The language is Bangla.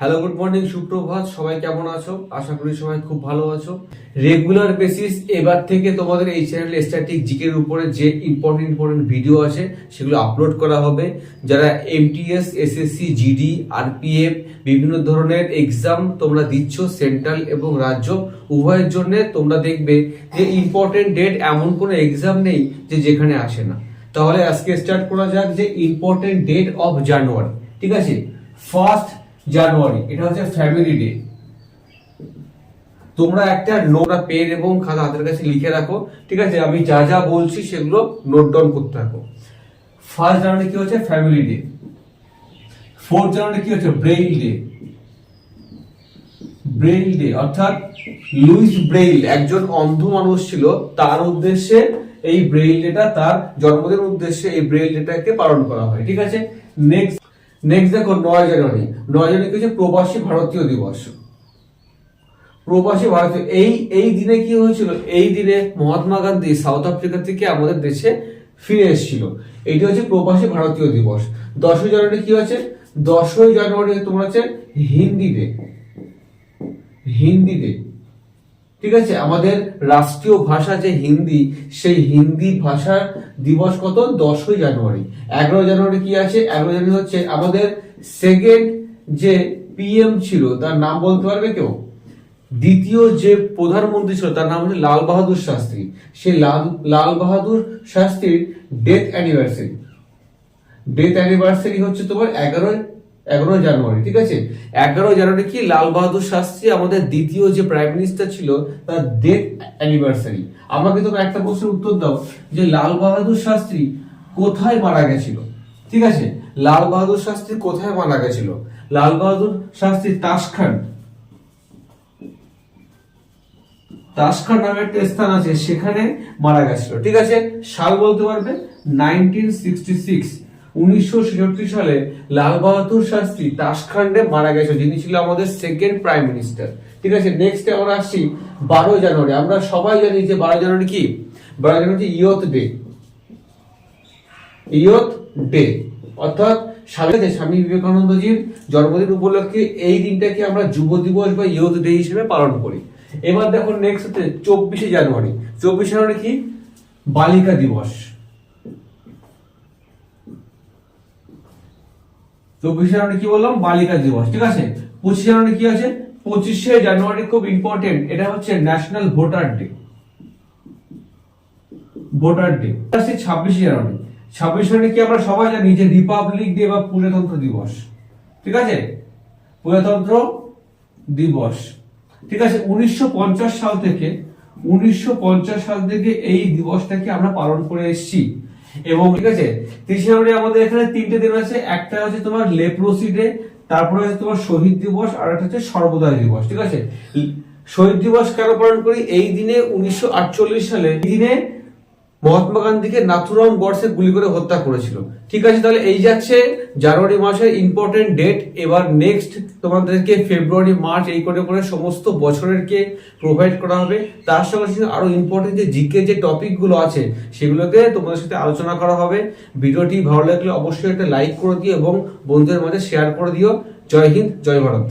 হ্যালো গুড মর্নিং সুপ্রভাত। সবাই কেমন আছো? আশা করি সবাই খুব ভালো আছো। রেগুলার বেসিস এবার থেকে তোমাদের এই চ্যানেলে স্ট্যাটিক জিকের উপরে যে ইম্পর্টেন্ট ইম্পর্টেন্ট ভিডিও আছে, সেগুলো আপলোড করা হবে। যারা এমটিএস এসএসসি জিডি আরপিএফ বিভিন্ন ধরনের এক্সাম তোমরা দিচ্ছ সেন্ট্রাল এবং রাজ্য, উভয়ের জন্য তোমরা দেখবে যে ইম্পর্টেন্ট ডেট এমন কোনো এক্সাম নেই যে যেখানে আসে না। তাহলে আজকে স্টার্ট করা যাক যে ইম্পর্টেন্ট ডেট অফ জানুয়ারি ঠিক আছে? ফার্স্ট জানুয়ারি, এটা হচ্ছে ফ্যামিলি ডে তোমরা একটা নোটা পেন এবং খাতা হাতের কাছে লিখে রাখো, ঠিক আছে? আমি যা যা বলছি সেগুলো নোট ডাউন করতে থাকো। ফার্স্ট জানুয়ারি কি হচ্ছে? ফ্যামিলি ডে ফোর্থ জানুয়ারি কি হচ্ছে? ব্রেইল ডে ব্রেইল ডে অর্থাৎ লুইস ব্রেইল একজন অন্ধ মানুষ ছিল, তার উদ্দেশ্যে এই ব্রেইল ডেটা তার জন্মদিনের উদ্দেশ্যে এই ব্রেইল ডেটাকে পালন করা হয়, ঠিক আছে? নেক্সট নেক্সট দেখো নয় জানুয়ারি নয় জানুয়ারি হচ্ছে? প্রবাসী ভারতীয় দিবস। প্রবাসী ভারতীয়। এই এই দিনে কি হয়েছিল? এই দিনে মহাত্মা গান্ধী সাউথ আফ্রিকা থেকে আমাদের দেশে ফিরে এসেছিল। এইটা হচ্ছে প্রবাসী ভারতীয় দিবস। দশই জানুয়ারি কি হচ্ছে? দশই জানুয়ারি তোমার হচ্ছে হিন্দি ডে হিন্দি ডে ঠিক আছে? আমাদের রাষ্ট্রীয় ভাষা যে হিন্দি, সেই হিন্দি ভাষা দিবস কত? দশই জানুয়ারি। এগারো জানুয়ারি কি আছে? এগারো জানুয়ারি হচ্ছে আমাদের সেকেন্ড যে পিএম ছিল, তার নাম বলতে পারবে কেউ? দ্বিতীয় যে প্রধানমন্ত্রী ছিল, তার নাম হচ্ছে লাল বাহাদুর শাস্ত্রী। সেই লাল লাল বাহাদুর শাস্ত্রীর ডেথ অ্যানিভার্সারি। ডেথ অ্যানিভার্সারি হচ্ছে তোমার এগারো এগারো জানুয়ারি, ঠিক আছে? এগারো জানুয়ারি কি লাল বাহাদুর শাস্ত্রী আমাদের দ্বিতীয় যে প্রাইম মিনিস্টার ছিল, তার ডেথ অ্যানিভার্সারি আমাকে তোমরা একটা প্রশ্নের উত্তর দাও, যে লাল বাহাদুর শাস্ত্রী কোথায় মারা গেছিল? ঠিক আছে? লাল বাহাদুর শাস্ত্রী কোথায় মারা গেছিল? লাল বাহাদুর শাস্ত্রী তাসখান্ড তাসখান্ড নামে একটা স্থান আছে, সেখানে মারা গেছিল। ঠিক আছে? সাল বলতে পারবে? Nineteen sixty six. উনিশশো সালে লাল বাহাদুর শাস্ত্রী তাসখান্ডে মারা গেছে, যিনি ছিল আমাদের সেকেন্ড প্রাইম মিনিস্টার ঠিক আছে নেক্সট আমরা আসছি বারো জানুয়ারি। আমরা সবাই জানি যে বারো জানুয়ারি কি? বারো জানুয়ারি ইয়ত ডে। ইয়ত ডে। অর্থাৎ স্বামী স্বামী বিবেকানন্দজির জন্মদিন উপলক্ষে এই দিনটাকে আমরা যুব দিবস বা ইয়ত ডে হিসেবে পালন করি। এবার দেখো নেক্সট হচ্ছে চব্বিশে জানুয়ারি। চব্বিশে জানুয়ারি কি? বালিকা দিবস। চব্বিশে জানুয়ারি কি বললাম? বালিকা দিবস, ঠিক আছে? পঁচিশে জানুয়ারি কি আছে? পঁচিশে জানুয়ারি খুব ইম্পর্টেন্ট এটা হচ্ছে national voter day voter day আসছে ছাব্বিশে জানুয়ারি। ছাব্বিশে জানুয়ারি কি আমরা সবাই জানি যে রিপাবলিক ডে বা প্রজাতন্ত্র দিবস। ঠিক আছে? প্রজাতন্ত্র দিবস। ঠিক আছে, উনিশশো পঞ্চাশ সাল থেকে, উনিশশো পঞ্চাশ সাল থেকে এই দিবসটাকে আমরা পালন করে এসেছি। এবং ঠিক আছে তিরিশে জানুয়ারি আমাদের এখানে তিনটে দিন আছে, একটা হচ্ছে তোমার লেপ্রোসি ডে, তারপরে হচ্ছে তোমার শহীদ দিবস, আর একটা হচ্ছে সর্বদয় দিবস, ঠিক আছে? শহীদ দিবস কেন পালন করি? এই দিনে উনিশশো আটচল্লিশ সালে, এই দিনে মহাত্মা গান্ধীকে নাথুরাম গডসে গুলি করে হত্যা করেছিল। ঠিক আছে, তাহলে এই যাচ্ছে জানুয়ারি মাসের ইম্পর্টেন্ট ডেট এবার নেক্সট তোমাদেরকে ফেব্রুয়ারি মার্চ এই করে করে সমস্ত বছরেরকে প্রোভাইড করা হবে। তার সঙ্গে সঙ্গে আরও ইম্পর্টেন্ট যে জিকে যে টপিকগুলো আছে সেগুলোকে তোমাদের সাথে আলোচনা করা হবে। ভিডিওটি ভালো লাগলে অবশ্যই একটা লাইক করে দিও এবং বন্ধুদের মাঝে শেয়ার করে দিও। জয় হিন্দ, জয় ভারত।